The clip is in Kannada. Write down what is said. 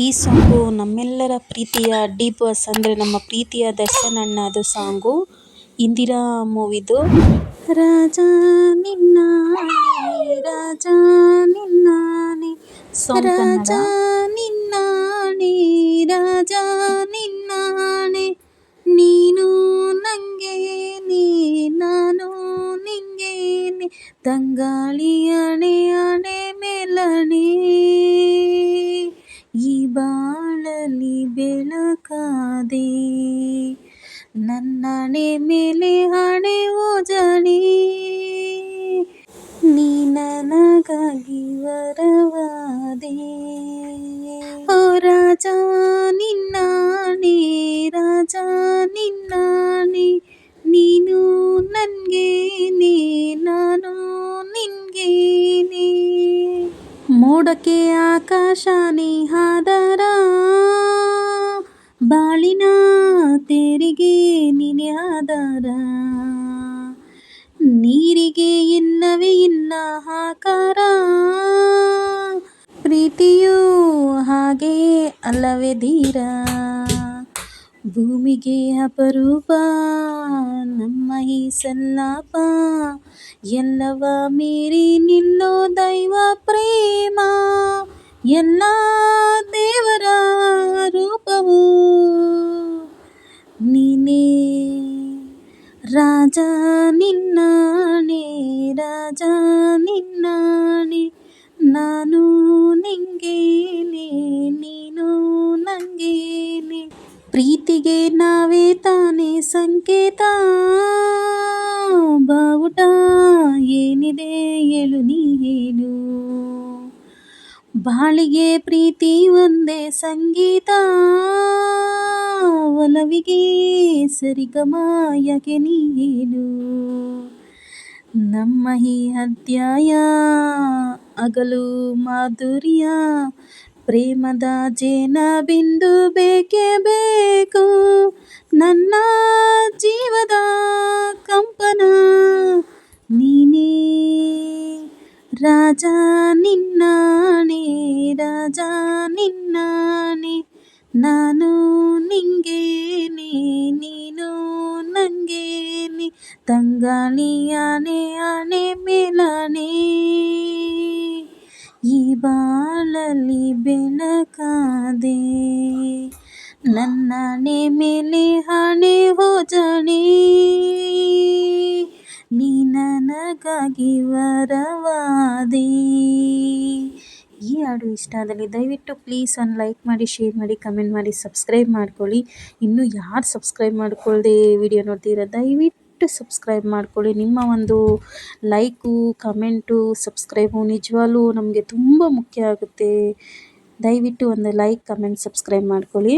ಈ ಸಾಂಗು ನಮ್ಮೆಲ್ಲರ ಪ್ರೀತಿಯ ಡಿ ಬಾಸ್ ಅಂದರೆ ನಮ್ಮ ಪ್ರೀತಿಯ ದರ್ಶನ್ ಅಣ್ಣದು ಸಾಂಗು. ಇಂದಿರಾ ಮೂವಿದು. ರಾಜ ನಿನ್ನಾಣೆ ರಾಜ ನಿನ್ನಾಣೆ ರಾಜ ನಿನ್ನಾಣೆ ರಾಜ ನಿನ್ನಾಣೆ. ನೀನು ನಂಗೆ ನೀ ನಾನು ನಿಂಗೆ ತಂಗಾಳಿ ಅಣೆ ಅಣೆ ಮೇಲಣೆ. ಬಾಳಲಿ ಬೆಳಕಾದೆ ನನ್ನಣೆ ಮೇಲೆ ಹಣೆ ಓಜಣೆ ನೀ ನನಗಾಗಿ ವರವಾದೆ ಮೋಡಕ್ಕೆ ಆಕಾಶ ನೇಹಾದರ ಬಾಳಿನ ತೆರಿಗೆ ನೀನೆ ಆದರ ನೀರಿಗೆ ಇನ್ನವೇ ಇನ್ನ ಆಕಾರ ಪ್ರೀತಿಯೂ ಹಾಗೆ ಅಲ್ಲವೇ ಧೀರ. ಭೂಮಿಗೆ ಅಪರೂಪ, ನಮ್ಮ ಈ ಸಲ್ಲಾಪ ಎಲ್ಲವ ಮೀರಿ ನಿಲ್ಲೋ ರಾಜ ನಿನ್ನಾಣೆ ರಾಜ ನಿನ್ನಾಣೆ ನಾನು ನಿಂಗೇನೆ ನೀನು ನಂಗೇನೆ ಪ್ರೀತಿಗೆ ನಾವೇ ತಾನೇ ಸಂಕೇತ ಬಾವುಟ ಏನಿದೆ ಹೇಳು ನೀ ಹೇಳು ಬಾಳಿಗೆ ಪ್ರೀತಿ ಒಂದೇ ಸಂಗೀತ ಒಲವಿಗೆ ಸರಿಗಮ ಯಾಕೆ ನೀ ಹೇಳು ನಮ್ಮ ಈ ಅಧ್ಯಾಯ ಹಗಲು ಮಾಧುರ್ಯ ಪ್ರೇಮದ ಜೇನ ಬಿಂದು ಬೇಕೇ ಬೇಕು ನನ್ನ ಜೀವದ ಕಂಪನ ನೀನೇ ರಾಜ ನಿನ್ನಾಣೆ ರಾಜ ನಿನ್ನಾಣೆ ನಾನು ನಿಂಗೇನೆ ನೀನು ನಂಗೇನೆ ತಂಗಾಳಿ ಆನೆ ಆನೆ ಮೇಲಾನೆ ಈ ಬಾಳಲ್ಲಿ ಬೆಳಕಾದೆ ನನ್ನಣೆ ಮೇಲೆ ಹಣೆ ಹೋಜಣೆ ನೀ ನನಗಾಗಿ ವರವಾದೆ ಈ ಹಾಡು ಇಷ್ಟ ಆದಲ್ಲಿ ದಯವಿಟ್ಟು ಪ್ಲೀಸ್ ಒಂದು ಲೈಕ್ ಮಾಡಿ ಶೇರ್ ಮಾಡಿ ಕಮೆಂಟ್ ಮಾಡಿ ಸಬ್ಸ್ಕ್ರೈಬ್ ಮಾಡ್ಕೊಳ್ಳಿ. ಇನ್ನೂ ಯಾರು ಸಬ್ಸ್ಕ್ರೈಬ್ ಮಾಡ್ಕೊಳ್ಳದೆ ವಿಡಿಯೋ ನೋಡ್ತೀರ, ದಯವಿಟ್ಟು ಸಬ್ಸ್ಕ್ರೈಬ್ ಮಾಡ್ಕೊಳ್ಳಿ. ನಿಮ್ಮ ಒಂದು ಲೈಕು ಕಮೆಂಟು ಸಬ್ಸ್ಕ್ರೈಬು ನಿಜವಾಗ್ಲೂ ನಮಗೆ ತುಂಬ ಮುಖ್ಯ ಆಗುತ್ತೆ. ದಯವಿಟ್ಟು ಒಂದು ಲೈಕ್ ಕಮೆಂಟ್ ಸಬ್ಸ್ಕ್ರೈಬ್ ಮಾಡ್ಕೊಳ್ಳಿ.